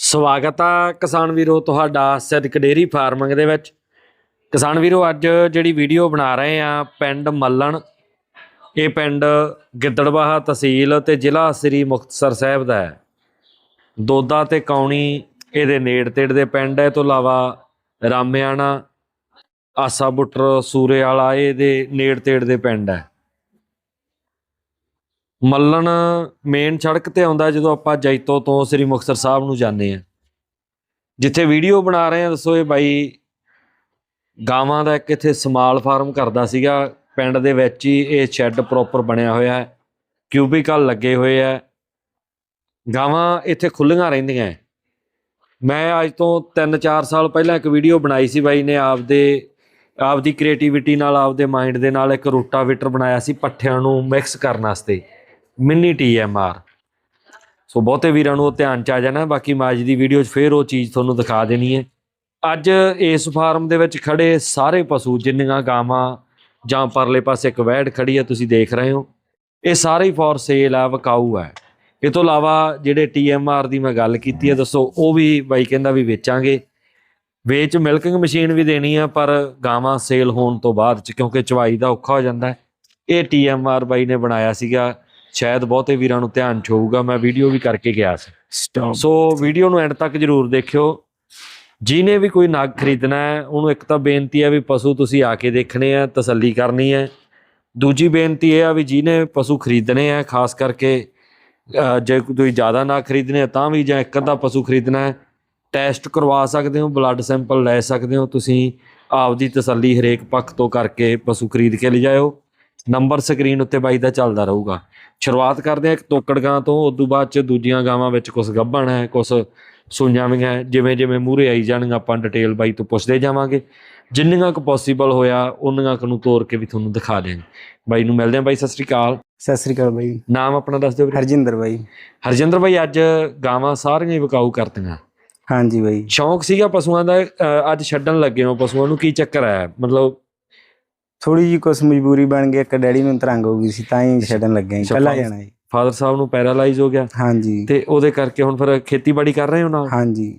ਸਵਾਗਤ ਆ ਕਿਸਾਨ ਵੀਰੋ ਤੁਹਾਡਾ ਸਿੱਧਕ ਡੇਰੀ ਫਾਰਮਿੰਗ ਦੇ ਵਿੱਚ। ਕਿਸਾਨ ਵੀਰੋ, ਅੱਜ ਜਿਹੜੀ ਵੀਡੀਓ ਬਣਾ ਰਹੇ ਆ ਪਿੰਡ ਮੱਲਣ, ਇਹ ਪਿੰਡ ਗਿੱਦੜਬਾਹਾ ਤਹਿਸੀਲ ਤੇ ਜ਼ਿਲ੍ਹਾ ਸ੍ਰੀ ਮੁਕਤਸਰ ਸਾਹਿਬ ਦਾ ਹੈ। ਦੋਦਾ ਤੇ ਕੌਣੀ ਇਹਦੇ ਨੇੜ ਤੇੜ ਦੇ ਪਿੰਡ ਹੈ, ਇਹ ਤੋਂ ਇਲਾਵਾ ਰਾਮਿਆਣਾ, ਆਸਾ ਬੁੱਟਰ ਸੂਰੇ ਵਾਲਾ ਇਹਦੇ ਨੇੜ ਤੇੜ ਦੇ ਪਿੰਡ ਹੈ। ਮੱਲਣ ਮੇਨ ਸੜਕ ਤੇ ਆਉਂਦਾ ਜਦੋਂ ਆਪਾਂ ਜੈਤੋ ਤੋਂ ਸ੍ਰੀ ਮੁਕਤਸਰ ਸਾਹਿਬ ਨੂੰ ਜਾਂਦੇ ਆ ਜਿੱਥੇ ਵੀਡੀਓ ਬਣਾ ਰਹੇ ਆ ਦੱਸੋ ਇਹ ਬਾਈ ਗਾਵਾਂ ਦਾ ਇੱਕ ਇੱਥੇ ਸਮਾਲ ਫਾਰਮ ਕਰਦਾ ਸੀਗਾ। ਪਿੰਡ ਦੇ ਵਿੱਚ ਹੀ ਇਹ ਸ਼ੈੱਡ ਪ੍ਰੋਪਰ ਬਣਿਆ ਹੋਇਆ ਹੈ। ਕਿਊਬਿਕਲ ਲੱਗੇ ਹੋਏ ਆ ਗਾਵਾਂ ਇੱਥੇ ਖੁੱਲੀਆਂ ਰਹਿੰਦੀਆਂ ਮੈਂ ਅੱਜ ਤੋਂ 3-4 ਸਾਲ ਪਹਿਲਾਂ ਇੱਕ ਵੀਡੀਓ ਬਣਾਈ ਸੀ ਬਾਈ ਨੇ ਆਪਦੇ, ਆਪਦੀ ਕ੍ਰੀਏਟੀਵਿਟੀ ਨਾਲ, ਆਪਦੇ ਮਾਈਂਡ ਦੇ ਨਾਲ ਇੱਕ ਰੋਟਾਵੇਟਰ ਬਣਾਇਆ ਸੀ ਪੱਠਿਆਂ ਨੂੰ ਮਿਕਸ ਕਰਨ ਵਾਸਤੇ। ਮਿੰਨੀ ਟੀਐਮਆਰ ਸੋ ਬਹੁਤੇ ਵੀਰਾਂ ਨੂੰ ਉਹ ਧਿਆਨ ਚ ਆ ਜਾਣਾ, ਬਾਕੀ ਮਾਜ ਦੀ ਵੀਡੀਓ 'ਚ ਫੇਰ ਉਹ ਚੀਜ਼ ਤੁਹਾਨੂੰ ਦਿਖਾ ਦੇਣੀ ਹੈ। ਅੱਜ ਇਸ ਫਾਰਮ ਦੇ ਵਿੱਚ ਖੜੇ ਸਾਰੇ ਪਸ਼ੂ, ਜਿੰਨੀਆਂ ਗਾਵਾਂ ਜਾਂ ਪਰਲੇ ਪਾਸੇ ਇੱਕ ਵੈੜ ਖੜੀ ਹੈ, ਤੁਸੀਂ ਦੇਖ ਰਹੇ ਹੋ। ਇਹ ਸਾਰੇ ਹੀ ਫॉर ਸੇਲ ਆ, ਵਕਾਊ ਹੈ ਇਹ ਤੋਂ ਇਲਾਵਾ ਜਿਹੜੇ ਟੀਐਮਆਰ ਦੀ ਮੈਂ ਗੱਲ ਕੀਤੀ ਹੈ, ਦੱਸੋ, ਉਹ ਵੀ ਬਾਈ ਕਹਿੰਦਾ ਵੀ ਵੇਚਾਂਗੇ। ਵੇਚ ਮਿਲਕਿੰਗ ਮਸ਼ੀਨ ਵੀ ਦੇਣੀ ਆ, ਪਰ ਗਾਵਾਂ ਸੇਲ ਹੋਣ ਤੋਂ ਬਾਅਦ ਚ, ਕਿਉਂਕਿ ਚਵਾਈ ਦਾ ਔਖਾ ਹੋ ਜਾਂਦਾ ਹੈ। ਇਹ ਟੀਐਮਆਰ ਬਾਈ ਨੇ ਬਣਾਇਆ ਸੀਗਾ। ਸ਼ਾਇਦ ਬਹੁਤੇ ਵੀਰਾਂ ਨੂੰ ਧਿਆਨ ਚ ਹੋਊਗਾ ਮੈਂ ਵੀਡੀਓ ਵੀ ਕਰਕੇ ਗਿਆ ਸੀ। ਸਟਾਪ ਸੋ ਵੀਡੀਓ ਨੂੰ ਐਂਡ ਤੱਕ ਜਰੂਰ ਦੇਖਿਓ। ਜਿਹਨੇ ਵੀ ਕੋਈ ਨਗ ਖਰੀਦਣਾ ਹੈ ਉਹਨੂੰ ਇੱਕ ਤਾਂ ਬੇਨਤੀ ਹੈ ਵੀ ਪਸ਼ੂ ਤੁਸੀਂ ਆ ਕੇ ਦੇਖਣੇ ਆ ਤਸੱਲੀ ਕਰਨੀ ਹੈ। ਦੂਜੀ ਬੇਨਤੀ ਇਹ ਆ ਵੀ ਜਿਹਨੇ ਪਸ਼ੂ ਖਰੀਦਣੇ ਆ ਖਾਸ ਕਰਕੇ ਜੇ ਕੋਈ ਜ਼ਿਆਦਾ ਨਾ ਖਰੀਦਣੇ ਤਾਂ ਵੀ ਜਾਂ ਇੱਕ ਅੱਧਾ ਪਸ਼ੂ ਖਰੀਦਣਾ ਹੈ ਟੈਸਟ ਕਰਵਾ ਸਕਦੇ ਹੋ ਬਲੱਡ ਸੈਂਪਲ ਲੈ ਸਕਦੇ ਹੋ ਤੁਸੀਂ ਆਪਦੀ ਤਸੱਲੀ ਹਰੇਕ ਪੱਖ ਤੋਂ ਕਰਕੇ ਪਸ਼ੂ ਖਰੀਦ ਕੇ ਲਿਜਾਇਓ। ਨੰਬਰ ਸਕਰੀਨ ਉੱਤੇ ਬਾਈ ਦਾ ਚੱਲਦਾ ਰਹੂਗਾ। ਸ਼ੁਰੂਆਤ ਕਰਦੇ ਹਾਂ ਇੱਕ ਤੋਕੜ ਗਾਂ ਤੋਂ ਉਸ ਤੋਂ ਬਾਅਦ ਚ ਦੂਜੀਆਂ ਗਾਵਾਂ ਵਿੱਚ ਕੁਝ ਗੱਭਣ ਹੈ ਕੁਝ ਸੂਈਆਂ ਵੀ ਹੈ ਜਿਵੇਂ ਜਿਵੇਂ ਮੂਹਰੇ ਆਈ ਜਾਣਗੀਆਂ ਆਪਾਂ ਡਿਟੇਲ ਬਾਈ ਤੋਂ ਪੁੱਛਦੇ ਜਾਵਾਂਗੇ। ਜਿੰਨੀਆਂ ਕੁ ਪੋਸੀਬਲ ਹੋਇਆ ਉਹਨਾਂ ਕੁ ਨੂੰ ਤੋਰ ਕੇ ਵੀ ਤੁਹਾਨੂੰ ਦਿਖਾ ਦਿਆਂਗੇ। ਬਾਈ ਨੂੰ ਮਿਲਦੇ ਹਾਂ ਬਾਈ ਸਤਿ ਸ੍ਰੀ ਅਕਾਲ। ਸਤਿ ਸ੍ਰੀ ਅਕਾਲ ਬਾਈ। ਨਾਮ ਆਪਣਾ ਦੱਸ ਦਿਓ ਵੀਰੇ। ਹਰਜਿੰਦਰ ਬਾਈ। ਹਰਜਿੰਦਰ ਬਾਈ ਅੱਜ ਗਾਵਾਂ ਸਾਰੀਆਂ ਹੀ ਵਿਕਾਊ ਕਰਤੀਆਂ। ਹਾਂਜੀ ਬਾਈ। ਸ਼ੌਂਕ ਸੀਗਾ ਪਸ਼ੂਆਂ ਦਾ ਅੱਜ ਛੱਡਣ ਲੱਗੇ ਹੋ ਪਸ਼ੂਆਂ ਨੂੰ ਕੀ ਚੱਕਰ ਹੈ ਮਤਲਬ ਥੋੜੀ ਜੀ ਕੁਛ ਮਜਬੂਰੀ ਬਣ ਗਈ ਇੱਕ ਡੈਡੀ ਨੂੰ ਤਰੰਗ ਹੋ ਗਈ ਸੀ ਤਾਂ ਹੀ ਛੱਡਣ ਲੱਗੇ ਸੀ ਅੱਛਾ, ਪਹਿਲਾਂ ਫਾਦਰ- ਜਾਣਾ ਜੀ ਫਾਦਰ ਸਾਹਿਬ ਨੂੰ ਪੈਰਾਲਾਈਜ਼ ਹੋ ਗਿਆ। ਹਾਂਜੀ। ਤੇ ਉਹਦੇ ਕਰਕੇ ਹੁਣ ਫਿਰ ਖੇਤੀਬਾੜੀ ਕਰ ਰਹੇ ਹੋ ਨਾਲ? ਹਾਂਜੀ।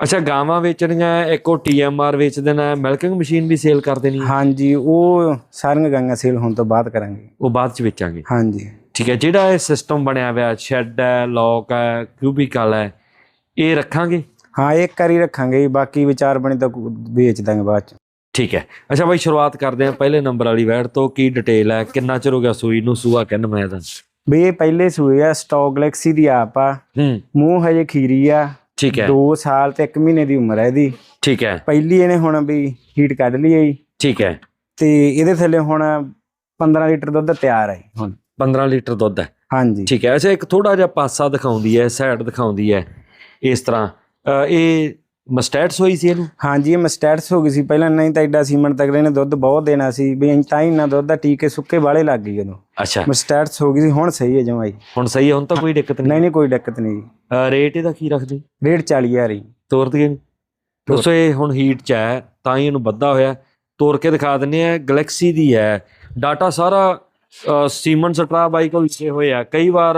ਅੱਛਾ ਗਾਵਾਂ ਵੇਚਣੀਆਂ ਇੱਕ ਉਹ ਟੀਐਮਆਰ ਵੇਚ ਦੇਣਾ ਮਿਲਕਿੰਗ ਮਸ਼ੀਨ ਵੀ ਸੇਲ ਕਰ ਦੇਣੀ? ਹਾਂਜੀ ਉਹ ਸਾਰੀਆਂ ਗਾਂਆਂ ਸੇਲ ਹੋਣ ਤੋਂ ਬਾਅਦ ਕਰਾਂਗੇ। ਉਹ ਬਾਅਦ ਚ ਵੇਚਾਂਗੇ? ਹਾਂਜੀ। ਠੀਕ ਹੈ ਜਿਹੜਾ ਇਹ ਸਿਸਟਮ ਬਣਿਆ ਹੋਇਆ ਸ਼ੈੱਡ ਹੈ ਲੌਕ ਹੈ ਕਿਊਬਿਕਲ ਹੈ ਇਹ ਰੱਖਾਂਗੇ? ਹਾਂ ਇੱਕ ਵਾਰੀ ਰੱਖਾਂਗੇ ਜੀ, ਬਾਕੀ ਵਿਚਾਰ ਬਣੇ ਤਾਂ ਵੇਚ ਦਾਂਗੇ ਬਾਅਦ ਚ। ਠੀਕ ਹੈ। ਅੱਛਾ ਬਾਈ ਸ਼ੁਰੂਆਤ ਕਰਦੇ ਹਾਂ ਪਹਿਲੇ ਨੰਬਰ ਵਾਲੀ ਵੈੜ ਤੋਂ। ਕੀ ਡਿਟੇਲ ਹੈ? ਕਿੰਨਾ ਚਿਰ ਹੋ ਗਿਆ ਸੂਈ ਨੂੰ? ਸੂਆ ਕਿੰਨ ਮੈਂ ਤਾਂ। ਬਈ ਇਹ ਪਹਿਲੇ ਸੂਏ ਆ ਸਟਾਕ ਗਲੈਕਸੀ ਦੀ ਆਪ ਆ। ਹੂੰ। ਮੂੰਹ ਹਜੇ ਖੀਰੀ ਆ। ਠੀਕ ਹੈ। 2 ਸਾਲ ਤੇ 1 ਮਹੀਨੇ ਦੀ ਉਮਰ ਹੈ ਇਹਦੀ। ਠੀਕ ਹੈ। ਪਹਿਲੀ ਇਹਨੇ ਹੁਣ ਵੀ ਹੀਟ ਕੱਢ ਲਈ ਹੈ ਠੀਕ ਹੈ। ਤੇ ਇਹਦੇ ਥੱਲੇ ਹੁਣ 15 ਲੀਟਰ ਦੁੱਧ ਤਿਆਰ ਹੈ ਹੁਣ। 15 ਲੀਟਰ ਦੁੱਧ ਹੈ। ਹਾਂਜੀ। ਠੀਕ ਹੈ। ਅੱਛਾ ਇੱਕ ਥੋੜਾ ਜਿਹਾ ਪਾਸਾ ਦਿਖਾਉਂਦੀ ਹੈ ਸਾਈਡ ਦਿਖਾਉਂਦੀ ਹੈ ਇਸ ਤਰ੍ਹਾਂ। ਇਹ ਮਸਟੈਟਸ ਹੋਈ ਸੀ ਇਹਨੂੰ? ਹਾਂਜੀ ਇਹ ਮਸਟੈਟਸ ਹੋ ਗਈ ਸੀ। ਪਹਿਲਾਂ ਨਹੀਂ ਤਾਂ ਐਡਾ ਸੀਮਨ ਤੱਕ ਨੇ ਦੁੱਧ ਬਹੁਤ ਦੇਣਾ ਸੀ। ਵੀ ਤਾਂ ਹੀ ਨਾ ਦੁੱਧ ਦਾ ਟੀਕੇ ਸੁੱਕੇ ਵਾਲੇ ਲੱਗ ਗਈ ਜਦੋਂ ਅੱਛਾ। ਮਸਟੈਟਸ ਹੋ ਗਈ ਸੀ ਹੁਣ ਸਹੀ ਹੈ ਜਮਾਈ। ਹੁਣ ਸਹੀ ਹੈ ਹੁਣ ਤਾਂ ਕੋਈ ਦਿੱਕਤ ਨਹੀਂ। ਨਹੀਂ ਨਹੀਂ ਕੋਈ ਦਿੱਕਤ ਨਹੀਂ। ਜੀ ਰੇਟ ਇਹਦਾ ਕੀ ਰੱਖਦੇ? ਰੇਟ 40000 ਹੀ। ਤੋਰ ਦਈਏ? ਦੋਸਤੋ ਇਹ ਹੁਣ ਹੀਟ ਚ ਹੈ ਤਾਂ ਹੀ ਇਹਨੂੰ ਵੱਧਾ ਹੋਇਆ। ਤੋਰ ਕੇ ਦਿਖਾ ਦਿੰਨੇ ਆ ਗੈਲੈਕਸੀ ਦੀ ਹੈ। ਡਾਟਾ ਸਾਰਾ ਸੀਮਨ ਸਟਰਾ ਬਾਈ ਕੋਲ ਲਿਖੇ ਹੋਏ ਆ। ਕਈ ਵਾਰ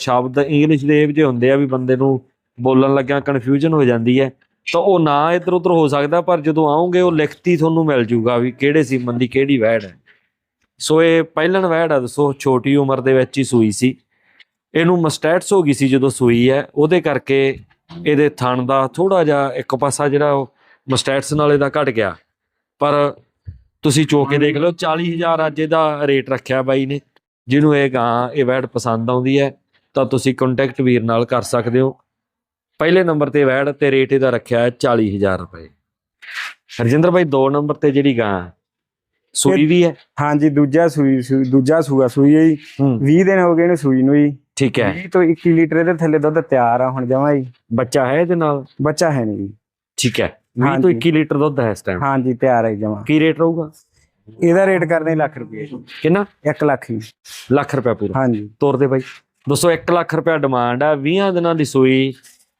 ਸ਼ਬਦ ਇੰਗਲਿਸ਼ ਦੇ ਜਿਹੇ ਹੁੰਦੇ ਆ ਵੀ ਬੰਦੇ ਨੂੰ ਬੋਲਣ ਲੱਗਿਆ ਕਨਫਿਊਜ਼ਨ ਹੋ ਜਾਂਦੀ ਹੈ। ਤਾਂ ਉਹ ਨਾ ਇੱਧਰ ਉੱਧਰ ਹੋ ਸਕਦਾ, ਪਰ ਜਦੋਂ ਆਉਂਗੇ ਉਹ ਲਿਖਤੀ ਤੁਹਾਨੂੰ ਮਿਲ ਜੂਗਾ ਵੀ ਕਿਹੜੇ ਸੀਮਨ ਦੀ ਕਿਹੜੀ ਵੈੜ ਹੈ। ਸੋ ਇਹ ਪਹਿਲਣ ਵੈੜ ਆ, ਦੱਸੋ, ਛੋਟੀ ਉਮਰ ਦੇ ਵਿੱਚ ਹੀ ਸੂਈ ਸੀ। ਇਹਨੂੰ ਮਸਟੈਟਸ ਹੋ ਗਈ ਸੀ ਜਦੋਂ ਸੂਈ ਹੈ, ਉਹਦੇ ਕਰਕੇ ਇਹਦੇ ਥਣ ਦਾ ਥੋੜਾ ਜਿਹਾ ਇੱਕ ਪਾਸਾ ਜਿਹੜਾ ਉਹ ਮਸਟੈਟਸ ਨਾਲ ਇਹਦਾ ਘਟ ਗਿਆ। ਪਰ ਤੁਸੀਂ ਚੋ ਕੇ ਦੇਖ ਲਓ 40000 ਅੱਜ ਇਹਦਾ ਰੇਟ ਰੱਖਿਆ ਬਾਈ ਨੇ। ਜਿਹਨੂੰ ਇਹ ਗਾਂ, ਇਹ ਵੈੜ ਪਸੰਦ ਆਉਂਦੀ ਹੈ, ਤਾਂ ਤੁਸੀਂ ਕੰਟੈਕਟ ਵੀਰ ਨਾਲ ਕਰ ਸਕਦੇ ਹੋ। ਪਹਿਲੇ ਨੰਬਰ ਤੇ ਵੈੜ ਤੇ ਰੇਟ ਇਹਦਾ ਰੱਖਿਆ ਹੈ 40000 ਰੁਪਏ। ਹਰਜਿੰਦਰ ਭਾਈ ਦੋ ਨੰਬਰ ਤੇ ਜਿਹੜੀ ਗਾਂ ਸੂਈ ਵੀ ਹੈ? ਹਾਂਜੀ ਦੂਜਾ ਸੂਈ ਸੂਈ- ਦੂਜਾ ਸੂਆ ਸੂਈ ਹੈ ਜੀ। ਹੂੰ। 20 ਦਿਨ ਹੋ ਗਏ ਇਹਨੂੰ ਸੂਈ ਨੂੰ ਜੀ। ਠੀਕ ਹੈ। 20 ਤੋਂ 21 ਲੀਟਰ ਇਹਦੇ ਥੱਲੇ ਦੁੱਧ ਤਿਆਰ ਆ ਹੁਣ ਜਮਾ ਜੀ। ਬੱਚਾ ਹੈ ਇਹਦੇ ਨਾਲ? ਬੱਚਾ ਹੈ ਨਹੀਂ ਜੀ। ਠੀਕ ਹੈ। 20 ਤੋਂ ਹਾਂਜੀ। 21 ਲੀਟਰ ਦੁੱਧ ਹੈ ਇਸ ਟਾਈਮ ਹਾਂਜੀ ਤਿਆਰ ਹੈ ਜਮਾ। ਕੀ ਰੇਟ ਰਹੂਗਾ? ਇਹਦਾ ਰੇਟ ਕਰਦੇ ਲੱਖ ਰੁਪਏ। ਕਿੰਨਾ? 1 ਲੱਖ ਹੀ। ਲੱਖ ਰੁਪਏ ਪੂਰਾ। ਹਾਂਜੀ। ਤੋਰ ਦੇ ਬਾਈ। ਦੋਸਤੋ 1 ਲੱਖ ਰੁਪਏ ਡਿਮਾਂਡ ਹੈ 20 ਦਿਨਾਂ ਦੀ ਸੂਈ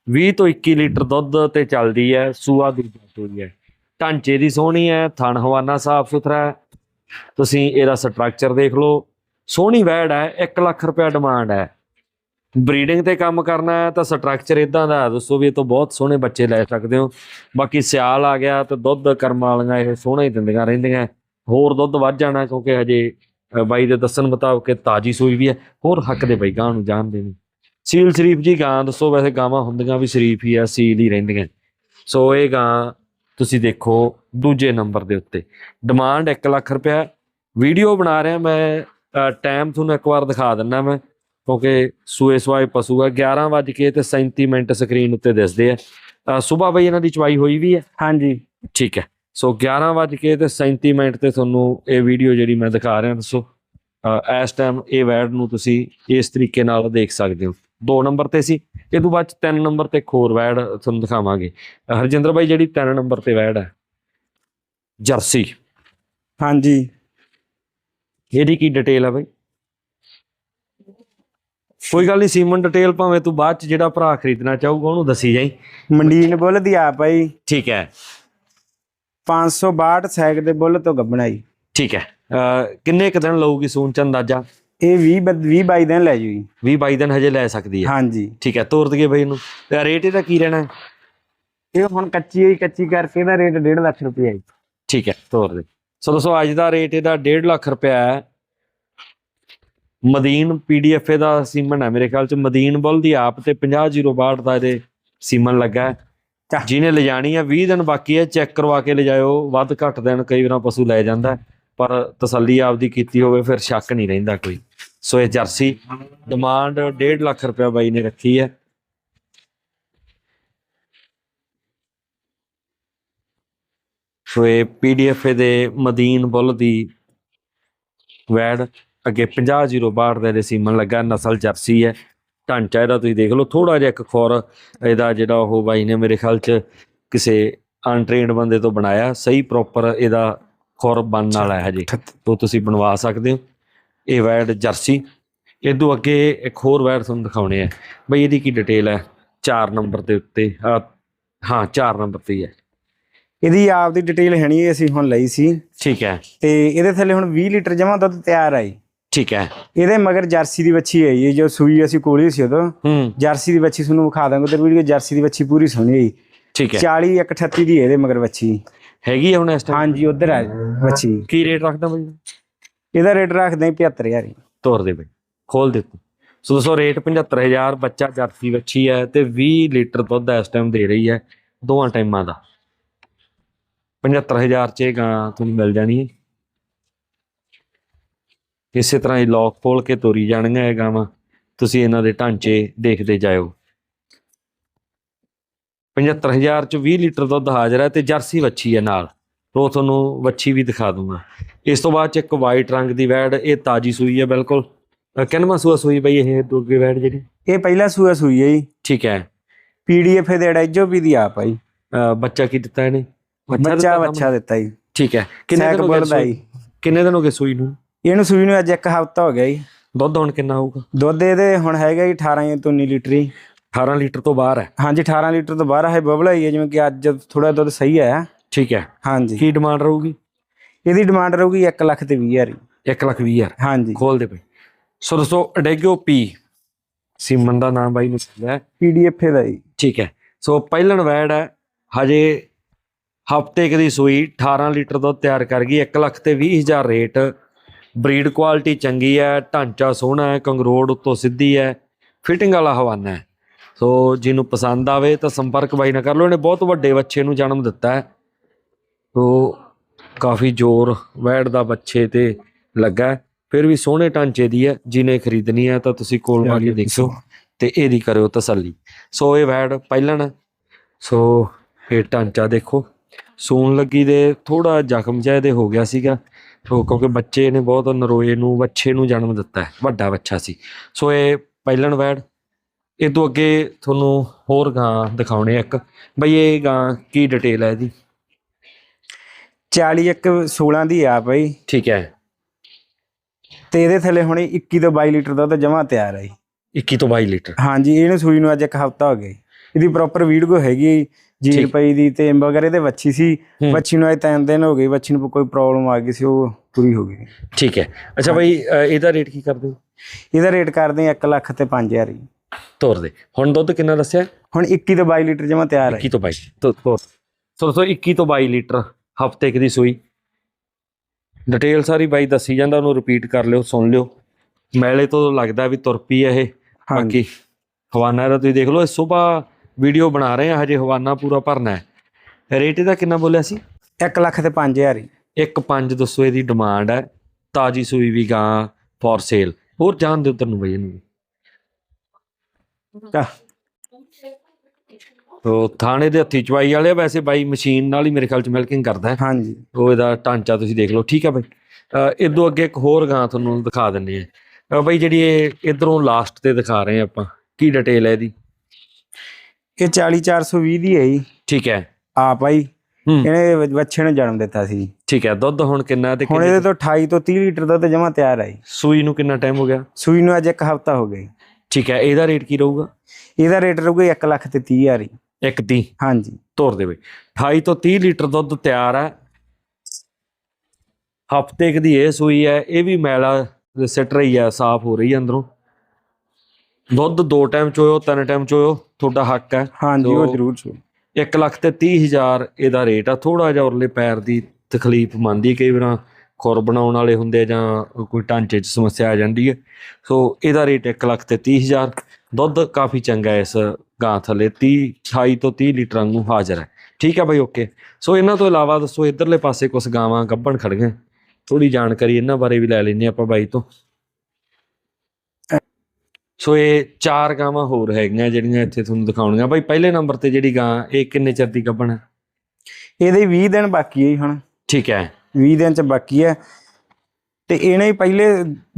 20 ਤੋਂ 21 ਲੀਟਰ ਦੁੱਧ ਤੇ ਚੱਲਦੀ ਹੈ, ਸੂਆ ਦੀ ਸੂਈ ਹੈ ਢਾਂਚੇ ਦੀ ਸੋਹਣੀ ਹੈ, ਥਣ ਹਵਾਨਾ ਸਾਫ਼ ਸੁਥਰਾ ਹੈ। ਤੁਸੀਂ ਇਹਦਾ ਸਟਰਕਚਰ ਦੇਖ ਲਓ। ਸੋਹਣੀ ਵੈੜ ਹੈ 1 ਲੱਖ ਰੁਪਏ ਡਿਮਾਂਡ ਹੈ। ਬਰੀਡਿੰਗ ਤੇ ਕੰਮ ਕਰਨਾ ਹੈ, ਤਾਂ ਸਟਰਕਚਰ ਇਦਾਂ ਦਾ ਦੱਸੋ ਵੀ ਇਹ ਤੋਂ ਬਹੁਤ ਸੋਹਣੇ ਬੱਚੇ ਲੈ ਸਕਦੇ ਹੋ। ਬਾਕੀ ਸਿਆਲ ਆ ਗਿਆ ਤਾਂ ਦੁੱਧ ਕਰਮ ਵਾਲੀਆਂ ਇਹ ਸੋਹਣਾ ਹੀ ਦਿੰਦੀਆਂ ਰਹਿੰਦੀਆਂ ਹੋਰ ਦੁੱਧ ਵੱਧ ਜਾਣਾ ਕਿਉਂਕਿ ਹਜੇ ਬਾਈ ਦੇ ਦੱਸਣ ਮੁਤਾਬਕ ਤਾਜੀ ਸੂਈ ਵੀ ਹੈ। ਹੋਰ ਹੱਕ ਦੇ ਬਈ ਗਾਂ ਨੂੰ ਜਾਣ ਦੇਣੀ ਸੀਲ ਸ਼ਰੀਫ ਜੀ ਗਾਂ ਦੱਸੋ ਵੈਸੇ ਗਾਵਾਂ ਹੁੰਦੀਆਂ ਵੀ ਸ਼ਰੀਫ ਹੀ ਆ ਸੀਲ ਹੀ ਰਹਿੰਦੀਆਂ। ਸੋ ਇਹ ਗਾਂ ਤੁਸੀਂ ਦੇਖੋ ਦੂਜੇ ਨੰਬਰ ਦੇ ਉੱਤੇ। ਡਿਮਾਂਡ 1 ਲੱਖ ਰੁਪਇਆ। ਵੀਡੀਓ ਬਣਾ ਰਿਹਾ ਮੈਂ ਟਾਈਮ ਤੁਹਾਨੂੰ ਇੱਕ ਵਾਰ ਦਿਖਾ ਦਿੰਦਾ ਮੈਂ ਕਿਉਂਕਿ ਸੂਏ ਸਵਾਏ ਪਸ਼ੂ ਆ 11 ਵੱਜ ਕੇ ਤੇ 37 ਮਿੰਟ ਸਕਰੀਨ ਉੱਤੇ ਦਿਸਦੇ ਆ। ਸਵੇਰ ਬਈ ਇਹਨਾਂ ਦੀ ਚਵਾਈ ਹੋਈ ਵੀ ਹੈ ਹਾਂਜੀ। ਠੀਕ ਹੈ। ਸੋ 11 ਵੱਜ ਕੇ ਤੇ 37 ਮਿੰਟ ਤੇ ਤੁਹਾਨੂੰ ਇਹ ਵੀਡੀਓ ਜਿਹੜੀ ਮੈਂ ਦਿਖਾ ਰਿਹਾ ਦੱਸੋ। ਇਸ ਟਾਈਮ ਇਹ ਵੈਡ ਨੂੰ ਤੁਸੀਂ ਇਸ ਤਰੀਕੇ ਨਾਲ ਦੇਖ ਸਕਦੇ ਹੋ। ਦੋ ਨੰਬਰ ਤੇ ਸੀ। ਇਹ ਤੋਂ ਬਾਅਦ ਚ ਤਿੰਨ ਨੰਬਰ ਤੇ ਹੋਰ ਵੈਡ ਤੁਹਾਨੂੰ ਦਿਖਾਵਾਂਗੇ। ਹਰਜਿੰਦਰ ਬਾਈ ਜਿਹੜੀ ਤਿੰਨ ਨੰਬਰ ਤੇ ਵੈਡ ਹੈ ਜਰਸੀ। ਹਾਂਜੀ। ਇਹਦੀ ਕੀ ਡਿਟੇਲ ਹੈ ਬਾਈ? ਕੋਈ ਗੱਲ ਨਹੀਂ ਸੀਮਨ ਡਿਟੇਲ ਭਾਵੇਂ ਤੂੰ ਬਾਅਦ ਚ ਜਿਹੜਾ ਭਰਾ ਖਰੀਦਣਾ ਚਾਹੂਗਾ ਉਹਨੂੰ ਦੱਸੀ ਜਾਈ। ਮੰਡੀਨ ਬੁੱਲ ਦੀ ਆਪ ਆਈ ਠੀਕ ਹੈ। 562 ਸੈਕ ਦੇ ਬੁੱਲ ਤੋਂ ਗੱਬਣਾਈ ਠੀਕ ਹੈ। ਕਿੰਨੇ ਕੁ ਦਿਨ ਲਊਗੀ ਸੂਨ ਚ ਅੰਦਾਜ਼ਾ? ਇਹ 20 ਬ- 20 22 ਦਿਨ ਲੈ ਜੂਗੀ। 20 22 ਦਿਨ ਹਜੇ ਲੈ ਸਕਦੀ ਹੈ। ਹਾਂਜੀ। ਠੀਕ ਹੈ ਤੋਰ ਦਈਏ ਬਈ ਇਹਨੂੰ। ਤੇ ਰੇਟ ਇਹਦਾ ਕੀ ਰਹਿਣਾ? ਹੈ? ਇਹ ਹੁਣ ਕੱਚੀ ਹੋਈ ਕੱਚੀ ਕਰਕੇ ਇਹਦਾ ਰੇਟ 1.5 ਲੱਖ ਰੁਪਏ ਹੈ। ਠੀਕ ਹੈ ਤੋਰ ਦੇ। ਸੋ ਦੋਸਤੋ ਅੱਜ ਦਾ ਰੇਟ ਇਹਦਾ 1.5 ਲੱਖ ਰੁਪਇਆ ਹੈ। ਮਦੀਨ ਪੀਡੀਐਫ ਦਾ ਸੀਮਨ ਹੈ ਮੇਰੇ ਖਿਆਲ ਚ। ਮਦੀਨ ਬੁੱਲ ਦੀ ਆਪ ਤੇ 5002 ਦਾ ਇਹਦੇ ਸੀਮਨ ਲੱਗਾ ਹੈ। ਚੱਲ। ਜਿਹਨੇ ਲਿਜਾਣੀ ਹੈ 20 ਦਿਨ ਬਾਕੀ ਹੈ ਚੈੱਕ ਕਰਵਾ ਕੇ ਲਿਜਾਇਓ ਵੱਧ ਘੱਟ ਦਿਨ ਕਈ ਵਾਰ ਪਸ਼ੂ ਲੈ ਜਾਂਦਾ ਹੈ, ਪਰ ਤਸੱਲੀ ਆਪਦੀ ਕੀਤੀ ਹੋਵੇ ਫਿਰ ਸ਼ੱਕ ਨਹੀਂ ਰਹਿੰਦਾ ਕੋਈ। ਸੋ ਇਹ ਜਰਸੀ ਡਿਮਾਂਡ 1.5 ਲੱਖ ਰੁਪਇਆ ਬਾਈ ਨੇ ਰੱਖੀ ਹੈ। ਸੋ ਇਹ ਪੀਡੀਐਫ ਦੇ ਮਦੀਨ ਬੁੱਲ ਦੀ ਵੈਡ ਅੱਗੇ 5002 ਦਾ ਇਹਦੇ ਸੀਮਨ ਲੱਗਾ ਨਸਲ ਜਰਸੀ ਹੈ। ਢਾਂਚਾ ਇਹਦਾ ਤੁਸੀਂ ਦੇਖ ਲਓ ਥੋੜਾ ਜਿਹਾ ਇੱਕ ਖੁਰ ਇਹਦਾ ਜਿਹੜਾ ਉਹ ਬਾਈ ਨੇ ਮੇਰੇ ਖਿਆਲ ਚ ਕਿਸੇ ਅਨਟ੍ਰੇਨਡ ਬੰਦੇ ਤੋਂ ਬਣਾਇਆ ਸਹੀ ਪ੍ਰੋਪਰ ਇਹਦਾ ਖੁਰ ਬਣਨ ਵਾਲਾ ਹੈ ਹਜੇ। ਤੋਂ ਤੁਸੀਂ ਬਣਵਾ ਸਕਦੇ ਹੋ। ਇਹ ਵੈਡ ਜਰਸੀ। ਇਦੋਂ ਅੱਗੇ ਇੱਕ ਹੋਰ ਵੈਡ ਤੁਹਾਨੂੰ ਦਿਖਾਉਣੇ ਆ। ਬਈ ਇਹਦੀ ਕੀ ਡਿਟੇਲ ਹੈ 4 ਨੰਬਰ ਦੇ ਉੱਤੇ। ਹਾਂ 4 ਨੰਬਰ ਤੇ ਹੀ ਹੈ ਇਹਦੀ ਆਪ ਦੀ ਡਿਟੇਲ ਹੈ ਨਹੀਂ ਅਸੀਂ ਹੁਣ ਲਈ ਸੀ। ਠੀਕ ਹੈ। ਤੇ ਇਹਦੇ ਥੱਲੇ ਹੁਣ 20 ਲੀਟਰ ਜਮਾ ਦੁੱਧ ਤਿਆਰ ਆਈ ਠੀਕ ਹੈ। ਇਹਦੇ ਮਗਰ ਜਰਸੀ ਦੀ ਬੱਚੀ ਆਈ ਹੈ ਜੋ ਸੂਈ ਅਸੀਂ ਕੋਲੀ ਸੀ ਉਦੋਂ। ਹੂੰ। ਜਰਸੀ ਦੀ ਬੱਚੀ ਤੁਹਾਨੂੰ ਵਿਖਾ ਦਾਂਗੇ ਤੇ ਵੀਡੀਓ ਜਰਸੀ ਦੀ ਬੱਚੀ ਪੂਰੀ ਸੋਹਣੀ ਆਈ ਠੀਕ ਹੈ। 40 138 ਦੀ ਹੈ ਇਹਦੇ ਮਗਰ ਬੱਚੀ ਹੈਗੀ ਹੁਣ ਇਸ ਟਾਈਮ ਹਾਂਜੀ ਉਧਰ ਆ ਬੱਚੀ ਕੀ ਰੇਟ ਰੱਖਦਾ ਬਈ? ਇਹਦਾ ਰੇਟ ਰੱਖਦੇ ਹਾਂ 75000 ਹੀ। ਤੋਰ ਦੇ ਬਈ, ਖੋਲ ਦੇ ਤੂੰ। ਸੋ ਦੋਸਤੋ ਰੇਟ 75000 ਬੱਚਾ ਜਰਸੀ ਬੱਚੀ ਹੈ ਤੇ 20 ਲੀਟਰ ਦੁੱਧ ਇਸ ਟਾਈਮ ਦੇ ਰਹੀ ਹੈ ਦੋਵਾਂ ਟਾਈਮਾਂ ਦਾ। 75000 ਚ ਇਹ ਗਾਂ ਤੁਹਾਨੂੰ ਮਿਲ ਜਾਣੀ ਹੈ। ਇਸੇ ਤਰ੍ਹਾਂ ਹੀ ਲੋਕ ਖੋਲ ਕੇ ਤੋਰੀ ਜਾਣਗੀਆਂ ਇਹ ਗਾਵਾਂ। ਤੁਸੀਂ ਇਹਨਾਂ ਦੇ ਢਾਂਚੇ ਦੇਖਦੇ ਜਾਇਓ। 75000 ਚ 20 ਲੀਟਰ ਦੁੱਧ ਹਾਜ਼ਰ ਹੈ ਤੇ ਜਰਸੀ ਵੱਛੀ ਹੈ ਨਾਲ। ਉਹ ਤੁਹਾਨੂੰ ਵੱਛੀ ਵੀ ਦਿਖਾ ਦੂੰਗਾ। ਇਸ ਤੋਂ ਬਾਅਦ ਚ ਇੱਕ ਵਾਈਟ ਰੰਗ ਦੀ ਵੈੜ ਇਹ ਤਾਜੀ ਸੂਈ ਹੈ ਬਿਲਕੁਲ। ਕਿੰਨਵਾਂ ਸੂਆ ਸੂਈ ਬਈ ਇਹ ਦੂਗੇ ਵੈੜ ਜਿਹੜੀ? ਇਹ ਪਹਿਲਾ ਸੂਆ ਸੂਈ ਹੈ ਜੀ। ਠੀਕ ਹੈ। ਪੀਡੀਐਫ ਦੇ ਐਡਜੋ ਵੀ ਦੀ ਆਪ ਆਈ ਬੱਚਾ ਕੀ ਦਿੱਤਾ ਇਹਨੇ? ਬੱਚਾ ਬੱਚਾ ਦਿੱਤਾ ਜੀ। ਠੀਕ ਹੈ। ਕਿੰਨੇ ਦਿਨ ਹੋ ਗਏ ਕਿੰਨੇ ਦਿਨ ਹੋ ਗਏ ਸੂਈ ਨੂੰ? ਇਹਨੂੰ ਸੂਈ ਨੂੰ ਅੱਜ ਇੱਕ ਹਫ਼ਤਾ ਹੋ ਗਿਆ ਜੀ। ਦੁੱਧ ਹੁਣ ਕਿੰਨਾ ਹੋਊਗਾ? ਦੁੱਧ ਇਹਦੇ ਹੁਣ ਹੈਗਾ ਜੀ 18 ਤੋਂ 19 ਲੀਟਰ ਹੀ 18 ਲੀਟਰ ਤੋਂ ਬਾਹਰ ਹੈ। ਹਾਂਜੀ 18 ਲੀਟਰ ਤੋਂ ਬਾਹਰ ਹੈ ਬਬਲਾ ਹੀ ਹੈ ਜਿਵੇਂ ਕਿ ਅੱਜ ਥੋੜਾ ਦੁੱਧ ਸਹੀ ਆਇਆ। ਠੀਕ ਹੈ? ਹਾਂਜੀ। ਕੀ ਡਿਮਾਂਡ ਰਹੂਗੀ? ਇਹਦੀ ਡਿਮਾਂਡ ਰਹੂਗੀ 1 ਲੱਖ ਤੇ 20 ਹਜ਼ਾਰ ਹੀ। 1 ਲੱਖ 20 ਹਜ਼ਾਰ। ਹਾਂਜੀ। ਖੋਲ ਦੇ ਬਈ। ਸੋ ਦੋਸਤੋ ਅਡੈਗਿਓ ਪੀ। ਸਿਮਨ ਦਾ ਨਾਮ ਬਾਈ ਨੂੰ ਲਿਆ ਪੀਡੀਐਫ ਦਾ ਜੀ। ਠੀਕ ਹੈ। ਸੋ ਪਹਿਲਣ ਵੈੜ ਹੈ। ਹਜੇ ਹਫ਼ਤੇ ਦੀ ਸੂਈ 18 ਲੀਟਰ ਦੁੱਧ ਤਿਆਰ ਕਰ ਗਈ। 1 ਲੱਖ ਤੇ 20 ਹਜ਼ਾਰ ਰੇਟ। ਬਰੀਡ ਕੁਆਲਿਟੀ ਚੰਗੀ ਹੈ ਢਾਂਚਾ ਸੋਹਣਾ ਹੈ ਕੰਗਰੋੜ ਉੱਤੋਂ ਸਿੱਧੀ ਹੈ। ਫਿਟਿੰਗ ਵਾਲਾ ਹਵਾਨਾ ਹੈ। ਸੋ ਜਿਹਨੂੰ ਪਸੰਦ ਆਵੇ ਤਾਂ ਸੰਪਰਕ ਬਾਈ ਨਾਲ ਕਰ ਲਓ। ਇਹਨੇ ਬਹੁਤ ਵੱਡੇ ਬੱਚੇ ਨੂੰ ਜਨਮ ਦਿੱਤਾ ਹੈ। ਸੋ ਕਾਫੀ ਜ਼ੋਰ ਵੈੜ ਦਾ ਬੱਚੇ ਤੇ ਲੱਗਾ। ਫਿਰ ਵੀ ਸੋਹਣੇ ਢਾਂਚੇ ਦੀ ਹੈ ਜਿਹਨੇ ਖਰੀਦਣੀ ਹੈ ਤਾਂ ਤੁਸੀਂ ਕੋਲ ਕੇ ਦੇਖੋ ਤੇ ਇਹਦੀ ਕਰਿਓ ਤਸੱਲੀ। ਸੋ ਇਹ ਵੈਡ ਪਹਿਲਣ। ਸੋ ਇਹ ਢਾਂਚਾ ਦੇਖੋ। ਸੂਣ ਲੱਗੀ ਦੇ ਥੋੜਾ ਜ਼ਖਮ ਜਿਹਾ ਇਹਦੇ ਹੋ ਗਿਆ ਸੀਗਾ ਸੋ ਕਿਉਂਕਿ ਬੱਚੇ ਨੇ ਬਹੁਤ ਨਰੋਏ ਨੂੰ ਬੱਚੇ ਨੂੰ ਜਨਮ ਦਿੱਤਾ ਹੈ ਵੱਡਾ ਬੱਚਾ ਸੀ। ਸੋ ਇਹ ਪਹਿਲਣ ਵੈਡ ਇਹ ਤੋਂ ਅੱਗੇ ਤੁਹਾਨੂੰ ਹੋਰ ਗਾਂ ਦਿਖਾਉਣੇ ਇੱਕ। ਬਈ ਇਹ ਗਾਂ ਕੀ ਡਿਟੇਲ ਹੈ ਇਹਦੀ? 40 ਇੱਕ 16 ਦੀ ਆਪ ਆਈ ਠੀਕ ਹੈ। ਤੇ ਇਹਦੇ ਥੱਲੇ ਹੁਣ 21 ਤੋਂ 22 ਲੀਟਰ ਦੁੱਧ ਜਮਾ ਤਿਆਰ ਆਈ 21 ਤੋਂ 22 ਲੀਟਰ। ਹਾਂਜੀ ਇਹਨੂੰ ਸੂਈ ਨੂੰ ਅੱਜ ਇੱਕ ਹਫ਼ਤਾ ਹੋ ਗਿਆ ਜੀ। ਇਹਦੀ ਪ੍ਰੋਪਰ ਵੀਡੀਓ ਹੈਗੀ ਜੀਰ ਠੀਕ। ਪਈ ਦੀ ਤੇ ਮਗਰ ਇਹਦੇ ਵੱਛੀ ਸੀ। ਹੂੰ। ਵੱਛੀ ਨੂੰ ਅੱਜ ਤਿੰਨ ਦਿਨ ਹੋ ਗਏ ਵੱਛੀ ਨੂੰ ਕੋਈ ਪ੍ਰੋਬਲਮ ਆ ਗਈ ਸੀ ਉਹ ਪੂਰੀ ਹੋ ਗਈ ਠੀਕ ਹੈ। ਅੱਛਾ ਅ, ਇਹਦਾ ਰੇਟ ਕੀ ਕਰਦੇ ਹੋ? ਇਹਦਾ ਰੇਟ ਕਰਦੇ ਆ 1 ਲੱਖ ਤੇ 5000 ਜੀ। ਤੋਰ ਦੇ। ਹੁਣ ਦੁੱਧ ਕਿੰਨਾ ਦੱਸਿਆ? ਹੁਣ 21 ਤੋਂ 22 ਲੀਟਰ ਜਮਾ ਤਿਆਰ ਹੈ 21 ਤੋਂ 22 ਤੋ ਤੋਰ ਸੋ ਦੋਸਤੋ 21 ਤੋਂ 22 ਲੀਟਰ। ਹਫ਼ਤੇ ਦੀ ਸੂਈ। ਡਿਟੇਲ ਸਾਰੀ ਬਾਈ ਦੱਸੀ ਜਾਂਦਾ ਉਹਨੂੰ ਰਿਪੀਟ ਕਰ ਲਿਓ ਸੁਣ ਲਿਓ। ਮੈਲੇ ਤੋਂ ਲੱਗਦਾ ਵੀ ਤੁਰ ਪਈ ਹੈ ਇਹ। ਹਾਂਜੀ। ਬਾਕੀ ਹਵਾਨਾ ਦਾ ਤੁਸੀਂ ਦੇਖ ਲਓ ਸਵੇਰ ਵੀਡੀਓ ਬਣਾ ਰਹੇ ਆ ਹਜੇ ਹਵਾਨਾ ਪੂਰਾ ਭਰਨਾ ਹੈ। ਰੇਟ ਇਹਦਾ ਕਿੰਨਾ ਬੋਲਿਆ ਸੀ? 1 ਲੱਖ ਤੇ 5000 ਹੀ। 1.5 ਦੱਸੋ ਇਹਦੀ ਡਿਮਾਂਡ ਹੈ। ਤਾਜੀ ਸੂਈ ਵੀ ਗਾਂ ਫॉर ਸੇਲ ਹੋਰ ਜਾਣ ਦੇ ਉਧਰ ਨੂੰ ਬਈ ਇਹਨੂੰ। ਉਹ ਥਾਣੇ ਦੇ ਹੱਥੀ ਚਵਾਈ ਵਾਲੇ ਆ, ਵੈਸੇ ਬਾਈ ਮਸ਼ੀਨ ਨਾਲ ਹੀ ਮੇਰੇ ਖਿਆਲ ਚ ਮਿਲਕਿੰਗ ਕਰਦਾ ਹੈ। ਹਾਂਜੀ। ਉਹ ਇਹਦਾ ਢਾਂਚਾ ਤੁਸੀਂ ਦੇਖ ਲਓ ਠੀਕ ਹੈ ਬਾਈ। ਅਹ ਇਦੋਂ ਅੱਗੇ ਇੱਕ ਹੋਰ ਗਾਂ ਤੁਹਾਨੂੰ ਦਿਖਾ ਦਿੰਨੇ ਆ ਬਾਈ ਜਿਹੜੀ ਇਹ ਇਧਰੋਂ ਲਾਸਟ ਤੇ ਦਿਖਾ ਰਹੇ ਆ ਆਪਾਂ ਕੀ ਡਿਟੇਲ ਹੈ ਇਹਦੀ? ਇਹ 40420 ਦੀ ਹੈ ਜੀ। ਠੀਕ ਹੈ। ਆਪ ਆਈ ਹੂੰ। ਇਹਨੇ ਵ- ਬੱਚੇ ਨੂੰ ਜਨਮ ਦਿੱਤਾ ਸੀ। ਠੀਕ ਹੈ ਦੁੱਧ ਹੁਣ ਕਿੰਨਾ ਤੇ ਹੁਣ ਕਿੰਨੀ- ਇਹਦੇ ਤੋਂ 28 ਤੋਂ 30 ਲੀਟਰ ਦੁੱਧ ਜਮਾ ਤਿਆਰ ਹੈ ਜੀ। ਸੂਈ ਨੂੰ ਕਿੰਨਾ ਟਾਈਮ ਹੋ ਗਿਆ? ਸੂਈ ਨੂੰ ਅੱਜ ਇੱਕ ਹਫਤਾ ਹੋ ਗਿਆ ਜੀ। ਠੀਕ ਹੈ ਇਹਦਾ ਰੇਟ ਕੀ ਰਹੂਗਾ? ਇਹਦਾ ਰੇਟ ਰਹੂਗਾ 1 ਲੱਖ ਤੇ 30000 ਹੀ ਇੱਕ ਦੀ। ਹਾਂਜੀ। ਤੋਰ ਦੇ ਬਈ 28 ਤੋਂ 30 ਲੀਟਰ ਦੁੱਧ ਤਿਆਰ ਹੈ ਹਫ਼ਤੇ ਦੀ ਇਹ ਸੂਈ ਹੈ ਇਹ ਵੀ ਮੈਲਾ ਸਿੱਟ ਰਹੀ ਹੈ ਸਾਫ਼ ਹੋ ਰਹੀ ਹੈ ਅੰਦਰੋਂ। ਦੁੱਧ ਦੋ ਟਾਈਮ ਚੋਇਓ ਤਿੰਨ ਟਾਈਮ ਚੋਇਓ ਤੁਹਾਡਾ ਹੱਕ ਹੈ ਹਾਂਜੀ ਉਹ ਜ਼ਰੂਰ ਸੂ 1 ਲੱਖ ਤੇ 30 ਹਜ਼ਾਰ ਇਹਦਾ ਰੇਟ ਆ। ਥੋੜਾ ਜਿਹਾ ਉਰਲੇ ਪੈਰ ਦੀ ਤਕਲੀਫ ਮੰਨਦੀ ਕਈ ਵਾਰਾਂ। ਖੁਰ ਬਣਾਉਣ ਵਾਲੇ ਹੁੰਦੇ ਆ ਜਾਂ ਕੋਈ ਢਾਂਚੇ 'ਚ ਸਮੱਸਿਆ ਆ ਜਾਂਦੀ ਹੈ। ਸੋ ਇਹਦਾ ਰੇਟ 1 ਲੱਖ ਤੇ 30 ਹਜ਼ਾਰ। ਦੁੱਧ ਕਾਫੀ ਚੰਗਾ ਹੈ ਇਸ ਗਾਂ ਥੱਲੇ। 30 28 ਤੋਂ 30 ਲੀਟਰ ਨੂੰ ਹਾਜ਼ਰ ਹੈ। ਠੀਕ ਹੈ ਬਾਈ ਓਕੇ ਸੋ ਇਹਨਾਂ ਤੋਂ ਇਲਾਵਾ ਦੱਸੋ ਇਧਰਲੇ ਪਾਸੇ ਕੁਝ ਗਾਵਾਂ ਗੱਭਣ ਖੜੀਆਂ ਥੋੜੀ ਜਾਣਕਾਰੀ ਇਹਨਾਂ ਬਾਰੇ ਵੀ ਲੈ ਲੈਂਦੇ ਆਪਾਂ ਬਾਈ ਤੋਂ। ਸੋ ਇਹ ਚਾਰ ਗਾਵਾਂ ਹੋਰ ਹੈਗੀਆਂ ਜਿਹੜੀਆਂ ਇੱਥੇ ਤੁਹਾਨੂੰ ਦਿਖਾਉਣੀਆਂ। ਬਾਈ ਪਹਿਲੇ ਨੰਬਰ ਤੇ ਜਿਹੜੀ ਗਾਂ ਇਹ ਕਿੰਨੇ ਚਿਰ ਦੀ ਗੱਭਣ ਹੈ? ਇਹਦੇ 20 ਦਿਨ ਬਾਕੀ ਹੈ ਹੁਣ। ਠੀਕ ਹੈ। 20 ਦਿਨ ਚ ਬਾਕੀ ਹੈ ਤੇ ਇਹਨੇ ਹੀ ਪਹਿਲੇ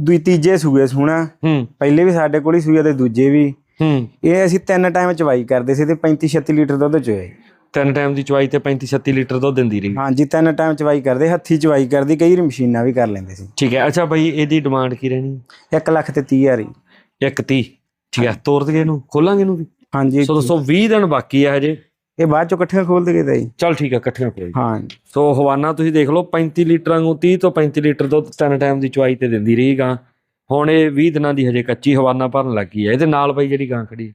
ਦੂਈ ਤੀਜੇ ਸੂਏ ਸੋਣਾ। ਹੂੰ। ਪਹਿਲੇ ਵੀ ਸਾਡੇ ਕੋਲ ਹੀ ਸੂਏ ਤੇ ਦੂਜੇ ਵੀ। ਹੂੰ। ਇਹ ਅਸੀਂ ਤਿੰਨ ਟਾਈਮ ਚਵਾਈ ਕਰਦੇ ਸੀ ਤੇ 35 36 ਲੀਟਰ ਦੁੱਧ ਚੋਇਆ ਤਿੰਨ ਟਾਈਮ ਦੀ ਚਵਾਈ ਤੇ 35 36 ਲੀਟਰ ਦੁੱਧ ਦਿੰਦੀ ਰਹੀ। ਹਾਂਜੀ ਤਿੰਨ ਟਾਈਮ ਚਵਾਈ ਕਰਦੇ ਹੱਥੀ ਚਵਾਈ ਕਰਦੀ ਕਈ ਵਾਰੀ ਮਸ਼ੀਨਾਂ ਵੀ ਕਰ ਲੈਂਦੇ ਸੀ। ਠੀਕ ਹੈ ਅੱਛਾ ਬਾਈ ਇਹਦੀ ਡਿਮਾਂਡ ਕੀ ਰਹਿਣੀ? 1 ਲੱਖ ਤੇ 30 ਹਜ਼ਾਰ ਇੱਕ 30 ਠੀਕ ਹੈ ਤੋਰ ਦਈਏ ਇਹਨੂੰ। ਖੋਲਾਂਗੇ ਇਹਨੂੰ ਵੀ? ਹਾਂਜੀ ਸੋ ਦੋਸਤੋ 20 ਦਿਨ ਬਾਕੀ ਹੈ ਹਜੇ। ਇਹ ਬਾਅਦ ਚੋਂ ਇਕੱਠੀਆਂ ਖੋਲ ਦੇਗੇ ਤਾਂ ਜੀ? ਚਲ ਠੀਕ ਹੈ ਇਕੱਠੀਆਂ ਕੋਈ ਹਾਂ ਸੋ ਹਵਾਨਾ ਤੁਸੀਂ ਦੇਖ ਲਓ 35 ਲੀਟਰਾਂ ਨੂੰ 30 ਤੋਂ 35 ਲੀਟਰ ਦੁੱਧ ਤਿੰਨ ਟਾਈਮ ਦੀ ਚਵਾਈ ਤੇ ਦਿੰਦੀ ਰਹੀ ਗਾਂ। ਹੁਣ ਇਹ 20 ਦਿਨਾਂ ਦੀ ਹਜੇ ਕੱਚੀ ਹਵਾਨਾ ਭਰਨ ਲੱਗੀ ਹੈ ਇਹਦੇ ਨਾਲ ਬਾਈ ਜਿਹੜੀ ਗਾਂ ਖੜੀ।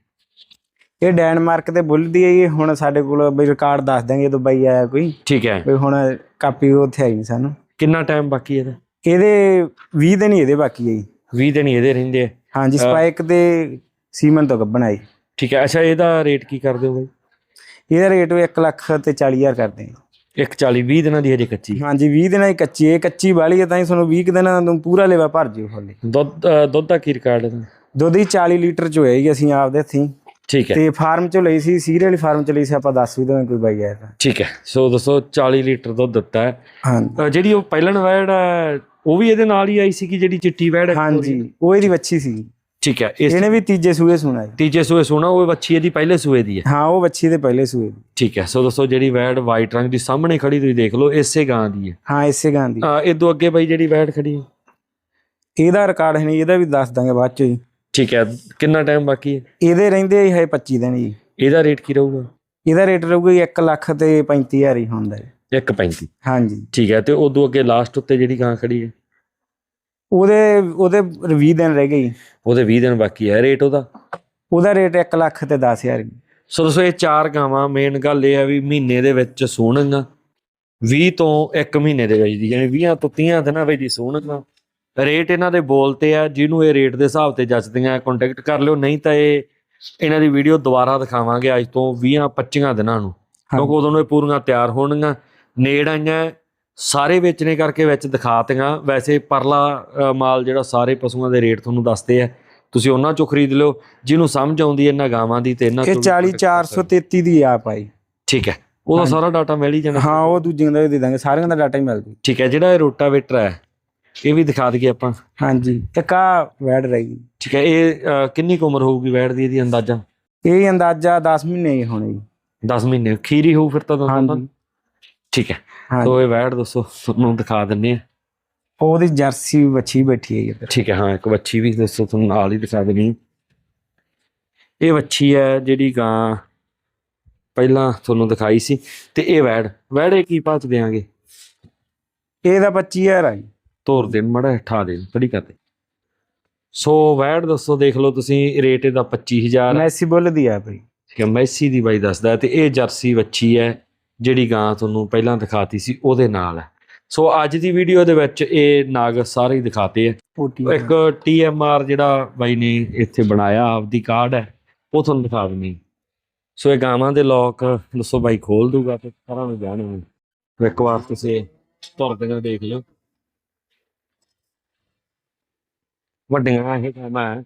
ਇਹ ਡੈਨਮਾਰਕ ਤੇ ਬੁੱਲਦੀ ਹੈ ਜੀ ਹੁਣ ਸਾਡੇ ਕੋਲ ਬਈ ਰਿਕਾਰਡ ਦੱਸ ਦਾਂਗੇ ਜਦੋਂ ਬਾਈ ਆਇਆ ਕੋਈ। ਠੀਕ ਹੈ। ਬਈ ਹੁਣ ਕਾਪੀ ਉੱਥੇ ਆਈ ਸਾਨੂੰ। ਕਿੰਨਾ ਟਾਈਮ ਬਾਕੀ ਇਹਦਾ? ਇਹਦੇ 20 ਦਿਨ ਹੀ ਇਹਦੇ ਬਾਕੀ ਹੈ ਜੀ। 20 ਦਿਨ ਹੀ ਇਹਦੇ ਰਹਿੰਦੇ ਆ। ਹਾਂਜੀ ਸਪਾਈਕ ਤੇ ਸੀਮਨ ਤੋਂ ਗੱਬਣ ਆਈ ਠੀਕ ਹੈ ਅੱਛਾ ਇਹਦਾ ਰੇਟ ਕੀ ਕਰਦੇ ਹੋ ਬਾਈ? ਇਹਦਾ ਰੇਟ 1 ਲੱਖ ਤੇ 40 ਹਜ਼ਾਰ ਕਰਦੇ ਹਾਂ 140 20 ਦਿਨਾਂ ਦੀ ਹਜੇ ਕੱਚੀ। ਹਾਂਜੀ 20 ਦਿਨਾਂ ਦੀ ਕੱਚੀ ਹੈ। ਕੱਚੀ ਵਾਲੀ ਹੈ ਤਾਂ ਹੀ ਤੁਹਾਨੂੰ 20 ਕੁ ਦਿਨਾਂ ਨੂੰ ਪੂਰਾ ਲੇਵਾ ਭਰ ਜਿਓ ਹੋਲੇ। ਦੁੱਧ ਦੁੱਧ ਦਾ ਕੀ ਰਿਕਾਰਡ ਹੈ? ਦੁੱਧ ਹੀ 40 ਲੀਟਰ ਚ ਹੋਏਗੀ ਅਸੀਂ ਆਪਦੇ ਹੱਥੀਂ। ਠੀਕ ਹੈ। ਤੇ ਫਾਰਮ ਚੋਂ ਲਈ ਸੀ ਸੀਰੇ ਵਾਲੀ ਫਾਰਮ ਚ ਲਈ ਸੀ ਆਪਾਂ ਦੱਸ ਵੀ ਦੋਵੇਂ ਕੋਈ ਬਾਈ ਆਇਆ ਤਾਂ। ਠੀਕ ਹੈ। ਸੋ ਦੱਸੋ 40 ਲੀਟਰ ਦੁੱਧ ਦਿੱਤਾ ਹੈ। ਹਾਂਜੀ। ਅ, ਜਿਹੜੀ ਉਹ ਪਹਿਲਣ ਵੈੜ ਹੈ ਉਹ ਵੀ ਇਹਦੇ ਨਾਲ ਹੀ ਆਈ ਸੀ ਕਿ ਜਿਹੜੀ ਚਿੱਟੀ ਵੈੜ ਹੈ? ਹਾਂਜੀ ਉਹ ਇਹਦੀ ਵੱਛੀ ਸੀ ਠੀਕ ਹੈ ਇਸ ਇਹਨੇ ਵੀ ਤੀਜੇ ਸੂਏ ਸੁਣਾ ਜੀ ਤੀਜੇ ਸੂਏ ਸੋਣਾ ਉਹ ਬੱਚੀ ਇਹਦੀ ਪਹਿਲੇ ਸੂਏ ਦੀ ਹੈ। ਹਾਂ ਉਹ ਵੱਛੀ ਦੇ ਪਹਿਲੇ ਸੂਏ ਦੀ। ਠੀਕ ਹੈ ਸੋ ਦੱਸੋ ਜਿਹੜੀ ਵੈੜ ਵਾਈਟ ਰੰਗ ਦੀ ਸਾਹਮਣੇ ਖੜੀ ਤੁਸੀਂ ਦੇਖ ਲਓ ਇਸੇ ਗਾਂ ਦੀ ਹੈ। ਹਾਂ ਇਸੇ ਗਾਂ ਦੀ। ਅ, ਇਦੋਂ ਅੱਗੇ ਬਾਈ ਜਿਹੜੀ ਵੈੜ ਖੜੀ ਹੈ। ਇਹਦਾ ਰਿਕਾਰਡ ਹੈ ਨਹੀਂ ਇਹਦਾ ਵੀ ਦੱਸ ਦਾਂਗੇ ਬਾਅਦ ਚ ਜੀ ਠੀਕ ਹੈ ਕਿੰਨਾ ਟਾਈਮ ਬਾਕੀ ਹੈ? ਇਹਦੇ ਰਹਿੰਦੇ ਹੀ ਹੈ 25 ਦਿਨ ਜੀ ਇਹਦਾ ਰੇਟ ਕੀ ਰਹੂਗਾ? ਇਹਦਾ ਰੇਟ ਰਹੂਗਾ ਜੀ 1 ਲੱਖ ਤੇ 35000 ਹੀ ਹੁੰਦਾ ਹੈ। 1.35 ਹਾਂਜੀ। ਠੀਕ ਹੈ ਤੇ ਉਦੋਂ ਅੱਗੇ ਲਾਸਟ ਉੱਤੇ ਜਿਹੜੀ ਗਾਂ ਖੜੀ ਹੈ? ਉਹਦੇ ਉਹਦੇ 20 ਦਿਨ ਰਹਿ ਗਏ ਜੀ। ਉਹਦੇ 20 ਦਿਨ ਬਾਕੀ ਹੈ ਰੇਟ ਉਹਦਾ? ਉਹਦਾ ਰੇਟ 1 ਲੱਖ ਤੇ 10000 ਜੀ। ਸੋ ਦੋਸਤੋ ਇਹ ਚਾਰ ਗਾਵਾਂ ਮੇਨ ਗੱਲ ਇਹ ਹੈ ਵੀ ਮਹੀਨੇ ਦੇ ਵਿੱਚ ਸੋਣਗੀਆਂ 20 ਤੋਂ 1 ਮਹੀਨੇ ਦੇ ਵਿੱਚ ਦੀ ਯਾਨੀ 20 ਤੋਂ 30 ਦਿਨਾਂ ਵਿੱਚ ਦੀ ਸੋਣਗੀਆਂ ਰੇਟ ਇਹਨਾਂ ਦੇ ਬੋਲਤੇ ਆ ਜਿਹਨੂੰ ਇਹ ਰੇਟ ਦੇ ਹਿਸਾਬ ਤੇ ਜੱਜਦੀਆਂ ਕੰਟੈਕਟ ਕਰ ਲਿਓ। ਨਹੀਂ ਤਾਂ ਇਹ ਇਹਨਾਂ ਦੀ ਵੀਡੀਓ ਦੁਬਾਰਾ ਦਿਖਾਵਾਂਗੇ ਅੱਜ ਤੋਂ 20 25 ਦਿਨਾਂ ਨੂੰ। ਕਿਉਂਕਿ ਉਦੋਂ ਨੂੰ ਇਹ ਪੂਰੀਆਂ ਤਿਆਰ ਹੋਣਗੀਆਂ। ਨੇੜ ਆਈਆਂ ਸਾਰੇ ਵੇਚਣੇ ਕਰਕੇ ਵਿੱਚ ਦਿਖਾਤੀਆਂ। ਵੈਸੇ ਪਰਲਾ ਮਾਲ ਜਿਹੜਾ ਸਾਰੇ ਪਸ਼ੂਆਂ ਦੇ ਰੇਟ ਤੁਹਾਨੂੰ ਦੱਸਦੇ ਆ। ਤੁਸੀਂ ਉਹਨਾਂ ਚੋਂ ਖਰੀਦ ਲਿਓ ਜਿਹਨੂੰ ਸਮਝ ਆਉਂਦੀ ਹੈ ਇਹਨਾਂ ਗਾਵਾਂ ਦੀ ਤੇ ਇਹਨਾਂ ਇਹ ਚੋਂ ਵੀ 40 contact ਕਰ ਸਕਦੇ। 433 ਦੀ ਆਪ ਆਈ ਠੀਕ ਹੈ। ਉਹਦਾ। ਸਾਰਾ ਡਾਟਾ ਮਿਲ ਹੀ ਜਾਣਾ। ਹਾਂ ਉਹ ਦੂਜਿਆਂ ਦਾ ਵੀ ਦੇ ਦਾਂਗੇ ਸਾਰਿਆਂ ਦਾ ਡਾਟਾ ਹੀ ਮਿਲ ਜੂ। ਠੀਕ ਹੈ ਜਿਹੜਾ ਇਹ ਰੋਟਾਵੇਟਰ ਹੈ ਇਹ ਵੀ ਦਿਖਾ ਦਈਏ ਆਪਾਂ। ਹਾਂਜੀ ਇੱਕ ਆ ਵੈਡ ਰਹੀ। ਠੀਕ ਹੈ ਇਹ ਕਿੰਨੀ ਕੁ ਉਮਰ ਹੋਊਗੀ ਵੈੜ ਦੀ ਇਹਦੀ ਅੰਦਾਜ਼ਾ? ਇਹ ਅੰਦਾਜ਼ਾ 10 ਮਹੀਨੇ ਹੀ ਹੋਣੇ। ਜੀ 10 ਮਹੀਨੇ ਖੀਰੀ ਹੋਊ ਫਿਰ ਤਾਂ। ਹਾਂਜੀ। ਠੀਕ ਹੈ। ਹਾਂਜੀ। ਤੋ ਇਹ ਵੈੜ ਦੱਸੋ ਤੁਹਾਨੂੰ ਦਿਖਾ ਦਿੰਨੇ ਆ। ਉਹਦੀ ਜਰਸੀ ਵੱਛੀ ਬੈਠੀ ਹੈ ਜੀ ਇੱਧਰ। ਠੀਕ ਹੈ ਹਾਂ ਇੱਕ ਵੱਛੀ ਵੀ ਦੱਸੋ ਤੁਹਾਨੂੰ ਨਾਲ ਹੀ ਦਿਖਾ ਦੇਣੀ ਇਹ ਵੱਛੀ ਹੈ ਜਿਹੜੀ ਗਾਂ ਪਹਿਲਾਂ ਤੁਹਾਨੂੰ ਦਿਖਾਈ ਸੀ ਤੇ ਇਹ ਵੈੜ ਵੈੜ ਇਹ ਕੀ ਭਾਅ ਚ ਦੇਾਂਗੇ ਇਹਦਾ 25000 ਆ ਜੀ। ਤੋਰ ਦੇਣ ਮੜਾ ਠਾ ਦੇਣ ਪੜੀ ਕਰਦੇ ਸੋ ਵੈੜ ਦੱਸੋ ਦੇਖ ਲਓ ਤੁਸੀਂ ਰੇਟ ਇਹਦਾ 25000 ਹੈ ਮੈਸੀ ਬੁੱਲ ਦੀ ਆ ਬਈ। ਠੀਕ ਹੈ ਮੈਸੀ ਦੀ ਬਾਈ ਦੱਸਦਾ ਹੈ ਤੇ ਇਹ ਜਰਸੀ ਵੱਛੀ ਹੈ ਜਿਹੜੀ ਗਾਂ ਤੁਹਾਨੂੰ ਪਹਿਲਾਂ ਦਿਖਾਤੀ ਸੀ ਉਹਦੇ ਨਾਲ ਹੈ। ਸੋ ਅੱਜ ਦੀ ਵੀਡੀਓ ਦੇ ਵਿੱਚ ਇਹ ਨਾਗ ਸਾਰੇ ਹੀ ਦਿਖਾਤੇ ਆ। ਇੱਕ ਟੀਐਮਆਰ ਜਿਹੜਾ ਬਾਈ ਨੇ ਇੱਥੇ ਬਣਾਇਆ ਆਪਦੀ ਕਾਰਡ ਹੈ ਉਹ ਤੁਹਾਨੂੰ ਦਿਖਾ ਦਿੰਨੀ ਸੋ ਇਹ ਗਾਵਾਂ ਦੇ ਲੋਕ ਦੱਸੋ ਬਾਈ ਖੋਲ ਦੂਗਾ ਤੇ ਸਾਰਾ ਨੂੰ ਜਾਣਗੇ ਇੱਕ ਵਾਰ ਤੁਸੀਂ ਤੁਰਦੀਆਂ ਦੇਖ ਲਿਓ। ਵੱਡੀਆਂ ਇਹ ਗਾਵਾਂ ਹੈ।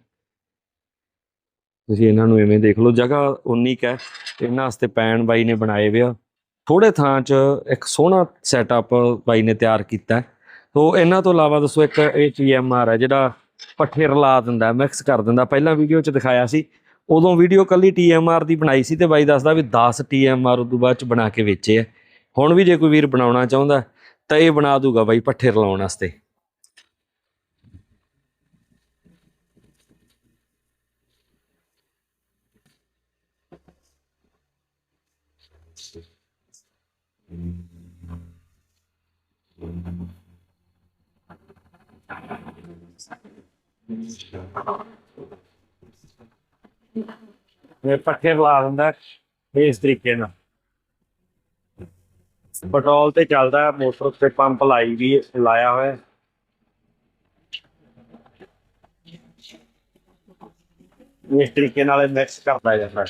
ਤੁਸੀਂ ਇਹਨਾਂ ਨੂੰ ਐਵੇਂ ਦੇਖ ਲਓ ਜਗ੍ਹਾ ਉਨੀ ਕੁ ਹੈ। ਇਹਨਾਂ ਵਾਸਤੇ ਪੈਣ ਬਾਈ ਨੇ ਬਣਾਏ ਵੇ ਆ। ਥੋੜੇ ਥਾਂ 'ਚ ਇੱਕ ਸੋਹਣਾ ਸੈਟਅਪ ਬਾਈ ਨੇ ਤਿਆਰ ਕੀਤਾ ਹੈ। ਇਹਨਾਂ ਤੋਂ ਇਲਾਵਾ ਦੱਸੋ ਇੱਕ ਇਹ ਟੀਐਮਆਰ ਹੈ, ਜਿਹੜਾ ਪੱਠੇ ਰਲਾ ਦਿੰਦਾ ਮਿਕਸ ਕਰ ਦਿੰਦਾ। ਪਹਿਲਾਂ ਵੀਡੀਓ 'ਚ ਦਿਖਾਇਆ ਸੀ, ਉਦੋਂ ਵੀਡੀਓ ਕੱਲੀ ਟੀਐਮਆਰ ਦੀ ਬਣਾਈ ਸੀ ਤੇ ਬਾਈ ਦੱਸਦਾ ਵੀ 10 ਟੀਐਮਆਰ ਉਦੋਂ ਬਾਅਦ 'ਚ ਬਣਾ ਕੇ ਵੇਚੇ ਆ ਹੁਣ ਵੀ ਜੇ ਕੋਈ ਵੀਰ ਬਣਾਉਣਾ ਚਾਹੁੰਦਾ ਤਾਂ ਇਹ ਬਣਾ ਦੂਗਾ ਬਾਈ ਪੱਠੇ ਰਲਾਉਣ ਵਾਸਤੇ। ਇਹ ਪੱਠੇ ਰਲਾ ਦਿੰਦਾ ਇਸ ਤਰੀਕੇ ਨਾਲ। ਪੈਟਰੋਲ ਤੇ ਚੱਲਦਾ, ਮੋਟਰ ਤੇ ਪੰਪ ਲਾਈ ਵੀ, ਲਾਇਆ ਹੋਇਆ। ਇਸ ਤਰੀਕੇ ਨਾਲ ਮਿਕਸ ਕਰਦਾ ਜਾਂਦਾ।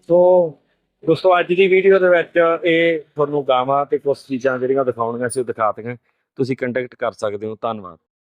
ਸੋ ਦੋਸਤੋ, ਅੱਜ ਦੀ ਵੀਡੀਓ ਦੇ ਵਿੱਚ ਇਹ ਤੁਹਾਨੂੰ ਗਾਵਾਂ ਤੇ ਕੁਝ ਚੀਜ਼ਾਂ ਜਿਹੜੀਆਂ ਦਿਖਾਉਣੀਆਂ ਸੀ, ਉਹ ਦਿਖਾਤੀਆਂ ਤੁਸੀਂ ਕੰਟੈਕਟ ਕਰ ਸਕਦੇ ਹੋ। ਧੰਨਵਾਦ।